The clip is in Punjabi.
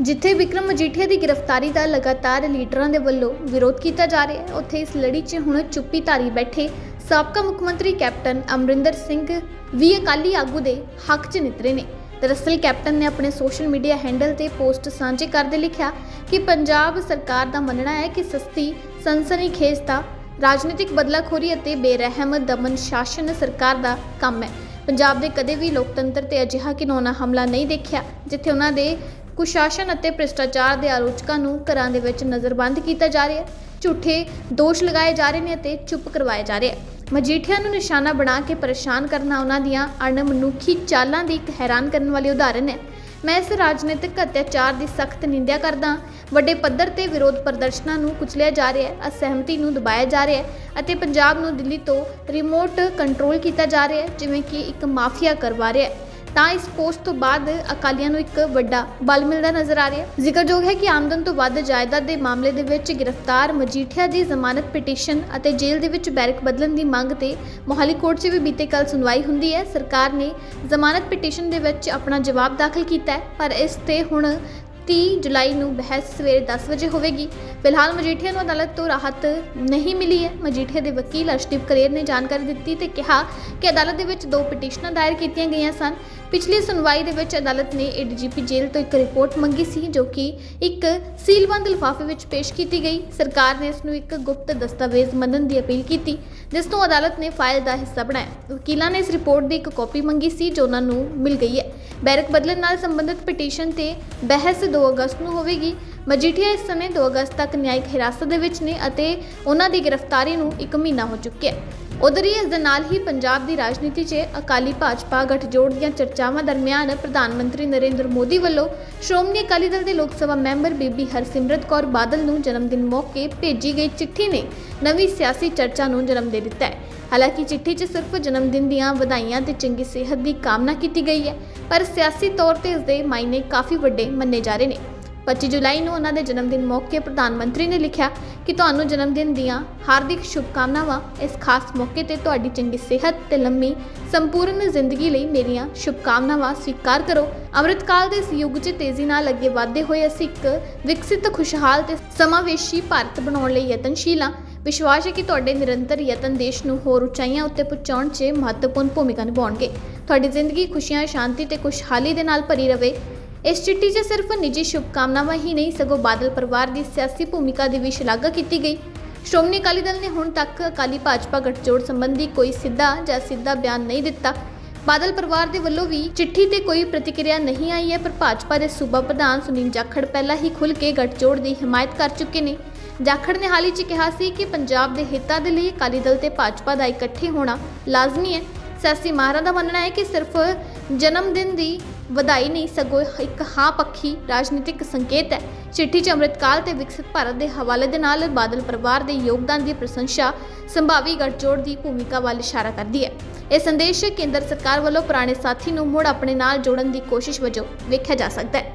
ਜਿੱਥੇ ਵਿਕਰਮ ਮਜੀਠੀਆ ਦੀ ਗ੍ਰਿਫਤਾਰੀ ਦਾ ਲਗਾਤਾਰ ਲੀਡਰਾਂ ਦੇ ਵੱਲੋਂ ਵਿਰੋਧ ਕੀਤਾ ਜਾ ਰਿਹਾ ਹੈ। ਉੱਥੇ ਇਸ ਲੜੀ 'ਚ ਹੁਣ ਚੁੱਪੀ ਧਾਰੀ ਬੈਠੇ ਸਾਬਕਾ ਮੁੱਖ ਮੰਤਰੀ ਕੈਪਟਨ ਅਮਰਿੰਦਰ ਸਿੰਘ ਵੀ ਅਕਾਲੀ ਆਗੂ ਦੇ ਹੱਕ 'ਚ ਨਿਤਰੇ ਨੇ। ਦਰਅਸਲ ਕੈਪਟਨ ਨੇ ਆਪਣੇ ਸੋਸ਼ਲ ਮੀਡੀਆ ਹੈਂਡਲ ਤੇ ਪੋਸਟ ਸਾਂਝੇ ਕਰਦੇ ਲਿਖਿਆ ਕਿ ਪੰਜਾਬ ਸਰਕਾਰ ਦਾ ਮੰਨਣਾ ਹੈ ਕਿ ਸਸਤੀ ਸਨਸਨੀਖੇਜ਼ਤਾ ਰਾਜਨੀਤਿਕ ਬਦਲਾਖੋਰੀ ਅਤੇ ਬੇਰਹਿਮ ਦਮਨ ਸ਼ਾਸਨ ਸਰਕਾਰ ਦਾ ਕੰਮ ਹੈ। ਪੰਜਾਬ ਦੇ ਕਦੇ ਵੀ ਲੋਕਤੰਤਰ ਤੇ ਅਜਿਹਾ ਘਿਨੌਣਾ ਹਮਲਾ ਨਹੀਂ ਦੇਖਿਆ, ਜਿੱਥੇ ਉਹਨਾਂ ਦੇ ਕੁਸ਼ਾਸਨ ਅਤੇ ਭ੍ਰਿਸ਼ਟਾਚਾਰ ਦੇ ਆਲੋਚਕਾਂ ਨੂੰ ਘਰਾਂ ਦੇ ਵਿੱਚ ਨਜ਼ਰਬੰਦ ਕੀਤਾ ਜਾ ਰਿਹਾ ਹੈ। ਝੂਠੇ ਦੋਸ਼ ਲਗਾਏ ਜਾ ਰਹੇ ਨੇ ਅਤੇ ਚੁੱਪ ਕਰਵਾਇਆ ਜਾ ਰਿਹਾ ਹੈ। ਮਜੀਠੀਆ ਨੂੰ ਨਿਸ਼ਾਨਾ ਬਣਾ ਕੇ ਪਰੇਸ਼ਾਨ ਕਰਨਾ ਉਹਨਾਂ ਦੀਆਂ ਅਣਮਨੁੱਖੀ ਚਾਲਾਂ ਦੀ ਇੱਕ ਹੈਰਾਨ ਕਰਨ ਵਾਲੀ ਉਦਾਹਰਨ ਹੈ। ਮੈਂ ਇਸ ਰਾਜਨੀਤਿਕ ਅਤਿਆਚਾਰ ਦੀ ਸਖਤ ਨਿੰਦਿਆ ਕਰਦਾ ਹਾਂ। ਵੱਡੇ ਪੱਧਰ ਤੇ ਵਿਰੋਧ ਪ੍ਰਦਰਸ਼ਨਾਂ ਨੂੰ ਕੁਚਲਿਆ ਜਾ ਰਿਹਾ ਹੈ। ਅਸਹਿਮਤੀ ਨੂੰ ਦਬਾਇਆ ਜਾ ਰਿਹਾ ਹੈ ਅਤੇ ਪੰਜਾਬ ਨੂੰ ਦਿੱਲੀ ਤੋਂ ਰਿਮੋਟ ਕੰਟਰੋਲ ਕੀਤਾ ਜਾ ਰਿਹਾ ਹੈ, ਜਿਵੇਂ ਕਿ ਇੱਕ ਮਾਫੀਆ ਕਰਵਾ ਰਿਹਾ ਹੈ। ਤਾਂ ਇਸ ਪੋਸਟ ਤੋਂ ਬਾਅਦ ਅਕਾਲੀਆਂ ਨੂੰ ਇੱਕ ਵੱਡਾ ਬਲ ਮਿਲਦਾ ਨਜ਼ਰ ਆ ਰਿਹਾ ਹੈ। ਜ਼ਿਕਰਯੋਗ ਹੈ ਕਿ ਆਮਦਨ ਤੋਂ ਵੱਧ ਜਾਇਦਾਦ ਦੇ ਮਾਮਲੇ ਦੇ ਵਿੱਚ ਗ੍ਰਿਫਤਾਰ ਮਜੀਠੀਆ ਦੀ ਜ਼ਮਾਨਤ ਪਟੀਸ਼ਨ ਅਤੇ ਜੇਲ੍ਹ ਦੇ ਵਿੱਚ ਬੈਰਕ ਬਦਲਣ ਦੀ ਮੰਗ ਤੇ ਮੋਹਾਲੀ ਕੋਰਟ 'ਚ ਵੀ ਬੀਤੇ ਕੱਲ ਸੁਣਵਾਈ ਹੁੰਦੀ ਹੈ। ਸਰਕਾਰ ਨੇ ਜ਼ਮਾਨਤ ਪਟੀਸ਼ਨ ਦੇ ਵਿੱਚ ਆਪਣਾ ਜਵਾਬ ਦਾਖਲ ਕੀਤਾ ਹੈ, ਪਰ ਇਸ ਤੇ ਹੁਣ 30 ਜੁਲਾਈ ਨੂੰ ਬਹਿਸ ਸਵੇਰੇ 10 ਵਜੇ ਹੋਵੇਗੀ। ਫਿਲਹਾਲ ਮਜੀਠੀਆ ਨੂੰ ਅਦਾਲਤ ਤੋਂ ਰਾਹਤ ਨਹੀਂ ਮਿਲੀ ਹੈ। ਮਜੀਠੀਆ ਦੇ ਵਕੀਲ ਅਰਸ਼ਦੀਪ ਕਰੇਰ ਨੇ ਜਾਣਕਾਰੀ ਦਿੱਤੀ ਤੇ ਕਿਹਾ ਕਿ ਅਦਾਲਤ ਦੇ ਵਿੱਚ ਦੋ ਪਟੀਸ਼ਨਾਂ ਦਾਇਰ ਕੀਤੀਆਂ ਗਈਆਂ ਸਨ। ਪਿਛਲੀ ਸੁਣਵਾਈ ਦੇ ਵਿੱਚ ਅਦਾਲਤ ਨੇ ਏਡੀਜੀਪੀ ਜੇਲ੍ਹ ਤੋਂ ਇੱਕ ਰਿਪੋਰਟ ਮੰਗੀ ਸੀ, ਜੋ ਕਿ ਇੱਕ ਸੀਲਬੰਦ ਲਿਫਾਫੇ ਵਿੱਚ ਪੇਸ਼ ਕੀਤੀ ਗਈ। ਸਰਕਾਰ ਨੇ ਇਸ ਨੂੰ ਇੱਕ ਗੁਪਤ ਦਸਤਾਵੇਜ਼ ਮੰਨਣ ਦੀ ਅਪੀਲ ਕੀਤੀ, ਜਿਸ ਤੋਂ ਅਦਾਲਤ ਨੇ ਫਾਈਲ ਦਾ ਹਿੱਸਾ ਬਣਾਇਆ। ਵਕੀਲਾਂ ਨੇ ਇਸ ਰਿਪੋਰਟ ਦੀ ਇੱਕ ਕਾਪੀ ਮੰਗੀ ਸੀ, ਜੋ ਉਹਨਾਂ ਨੂੰ ਮਿਲ ਗਈ ਹੈ। ਬੈਰਕ ਬਦਲਣ ਨਾਲ ਸੰਬੰਧਿਤ ਪਟੀਸ਼ਨ ਤੇ ਬਹਿਸ 2 ਅਗਸਤ ਨੂੰ ਹੋਵੇਗੀ। ਮਜੀਠੀਆ ਇਸ ਸਮੇਂ 2 ਅਗਸਤ ਤੱਕ ਨਿਆਇਕ ਹਿਰਾਸਤ ਦੇ ਵਿੱਚ ਨੇ ਅਤੇ ਉਹਨਾਂ ਦੀ ਗ੍ਰਿਫਤਾਰੀ ਨੂੰ 1 ਮਹੀਨਾ ਹੋ ਚੁੱਕਿਆ ਹੈ। ਉਧਰ ਹੀ ਇਸ ਦੇ ਨਾਲ ਹੀ ਪੰਜਾਬ ਦੀ ਰਾਜਨੀਤੀ 'ਚ ਅਕਾਲੀ ਭਾਜਪਾ ਗਠਜੋੜ ਦੀਆਂ ਚਰਚਾਵਾਂ ਦਰਮਿਆਨ ਪ੍ਰਧਾਨ ਮੰਤਰੀ ਨਰਿੰਦਰ ਮੋਦੀ ਵੱਲੋਂ ਸ਼੍ਰੋਮਣੀ ਅਕਾਲੀ ਦਲ ਦੇ ਲੋਕ ਸਭਾ ਮੈਂਬਰ ਬੀਬੀ ਹਰਸਿਮਰਤ ਕੌਰ ਬਾਦਲ ਨੂੰ ਜਨਮ ਦਿਨ ਮੌਕੇ ਭੇਜੀ ਗਈ ਚਿੱਠੀ ਨੇ ਨਵੀਂ ਸਿਆਸੀ ਚਰਚਾ ਨੂੰ ਜਨਮ ਦੇ ਦਿੱਤਾ ਹੈ। ਹਾਲਾਂਕਿ ਚਿੱਠੀ 'ਚ ਸਿਰਫ ਜਨਮ ਦਿਨ ਦੀਆਂ ਵਧਾਈਆਂ ਤੇ ਚੰਗੀ ਸਿਹਤ ਦੀ ਕਾਮਨਾ ਕੀਤੀ ਗਈ ਹੈ, ਪਰ ਸਿਆਸੀ ਤੌਰ ਤੇ ਇਸ ਦੇ ਮਾਇਨੇ ਕਾਫੀ ਵੱਡੇ ਮੰਨੇ ਜਾ ਰਹੇ ਨੇ। 25 ਜੁਲਾਈ ਨੂੰ ਉਹਨਾਂ ਦੇ ਜਨਮ ਦਿਨ ਮੌਕੇ ਪ੍ਰਧਾਨ ਮੰਤਰੀ ਨੇ ਲਿਖਿਆ ਕਿ ਤੁਹਾਨੂੰ ਜਨਮ ਦਿਨ ਦੀਆਂ ਹਾਰਦਿਕ ਸ਼ੁਭਕਾਮਨਾਵਾਂ ਇਸ ਖਾਸ ਮੌਕੇ ਤੇ ਤੁਹਾਡੀ ਚੰਗੀ ਸਿਹਤ ਤੇ ਲੰਮੀ, ਸੰਪੂਰਨ ਜ਼ਿੰਦਗੀ ਲਈ ਮੇਰੀਆਂ ਸ਼ੁਭਕਾਮਨਾਵਾਂ ਸਵੀਕਾਰ ਕਰੋ। ਅੰਮ੍ਰਿਤਕਾਲ ਦੇ ਇਸ ਯੁੱਗ 'ਚ ਤੇਜ਼ੀ ਨਾਲ ਅੱਗੇ ਵਧਦੇ ਹੋਏ ਅਸੀਂ ਇੱਕ ਵਿਕਸਿਤ, ਖੁਸ਼ਹਾਲ ਤੇ ਸਮਾਵੇਸ਼ੀ ਭਾਰਤ ਬਣਾਉਣ ਲਈ ਯਤਨਸ਼ੀਲ ਹਾਂ। ਵਿਸ਼ਵਾਸ ਹੈ ਕਿ ਤੁਹਾਡੇ ਨਿਰੰਤਰ ਯਤਨ ਦੇਸ਼ ਨੂੰ ਹੋਰ ਉਚਾਈਆਂ ਉੱਤੇ ਪਹੁੰਚਾਉਣ 'ਚ ਮਹੱਤਵਪੂਰਨ ਭੂਮਿਕਾ ਨਿਭਾਉਣਗੇ। ਤੁਹਾਡੀ ਜ਼ਿੰਦਗੀ ਖੁਸ਼ੀਆਂ, ਸ਼ਾਂਤੀ ਤੇ ਖੁਸ਼ਹਾਲੀ ਦੇ ਨਾਲ ਭਰੀ ਰਹੇ ਇਸ ਚਿੱਠੀ 'ਚ ਸਿਰਫ ਨਿੱਜੀ ਸ਼ੁਭਕਾਮਨਾਵਾਂ ਹੀ ਨਹੀਂ, ਸਗੋਂ ਬਾਦਲ ਪਰਿਵਾਰ ਦੀ ਸਿਆਸੀ ਭੂਮਿਕਾ ਦੀ ਵੀ ਸ਼ਲਾਘਾ ਕੀਤੀ ਗਈ। ਸ਼੍ਰੋਮਣੀ ਅਕਾਲੀ ਦਲ ਨੇ ਹੁਣ ਤੱਕ ਅਕਾਲੀ ਭਾਜਪਾ ਗਠਜੋੜ ਸੰਬੰਧੀ ਕੋਈ ਸਿੱਧਾ ਜਾਂ ਸਿੱਧਾ ਬਿਆਨ ਨਹੀਂ ਦਿੱਤਾ। ਬਾਦਲ ਪਰਿਵਾਰ ਦੇ ਵੱਲੋਂ ਵੀ ਚਿੱਠੀ ਤੇ ਕੋਈ ਪ੍ਰਤੀਕਿਰਿਆ ਨਹੀਂ ਆਈ ਹੈ, ਪਰ ਭਾਜਪਾ ਦੇ ਸੂਬਾ ਪ੍ਰਧਾਨ ਸੁਨੀਲ ਜਾਖੜ ਪਹਿਲਾਂ ਹੀ ਖੁੱਲ੍ਹ ਕੇ ਗਠਜੋੜ ਦੀ ਹਮਾਇਤ ਕਰ ਚੁੱਕੇ ਨੇ। ਜਾਖੜ ਨੇ ਹਾਲ ਹੀ 'ਚ ਕਿਹਾ ਸੀ ਕਿ ਪੰਜਾਬ ਦੇ ਹਿੱਤਾਂ ਦੇ ਲਈ ਅਕਾਲੀ ਦਲ ਤੇ ਭਾਜਪਾ ਦਾ ਇਕੱਠੇ ਹੋਣਾ ਲਾਜ਼ਮੀ ਹੈ। ਸਿਆਸੀ ਮਾਹਰਾਂ ਦਾ ਮੰਨਣਾ ਹੈ ਕਿ ਸਿਰਫ ਜਨਮ ਦਿਨ ਦੀ ਵਧਾਈ ਨਹੀਂ ਸਗੋਂ ਇੱਕ ਹਾਂ ਪੱਖੀ ਰਾਜਨੀਤਿਕ ਸੰਕੇਤ ਹੈ। ਚਿੱਠੀ 'ਚ ਅੰਮ੍ਰਿਤਕਾਲ ਤੇ ਵਿਕਸਿਤ ਭਾਰਤ ਦੇ ਹਵਾਲੇ ਦੇ ਨਾਲ ਬਾਦਲ ਪਰਿਵਾਰ ਦੇ ਯੋਗਦਾਨ ਦੀ ਪ੍ਰਸ਼ੰਸਾ ਸੰਭਾਵੀ ਗਠਜੋੜ ਦੀ ਭੂਮਿਕਾ ਵੱਲ ਇਸ਼ਾਰਾ ਕਰਦੀ ਹੈ। ਇਹ ਸੰਦੇਸ਼ ਕੇਂਦਰ ਸਰਕਾਰ ਵੱਲੋਂ ਪੁਰਾਣੇ ਸਾਥੀ ਨੂੰ ਮੁੜ ਆਪਣੇ ਨਾਲ ਜੋੜਨ ਦੀ ਕੋਸ਼ਿਸ਼ ਵਜੋਂ ਵੇਖਿਆ ਜਾ ਸਕਦਾ ਹੈ।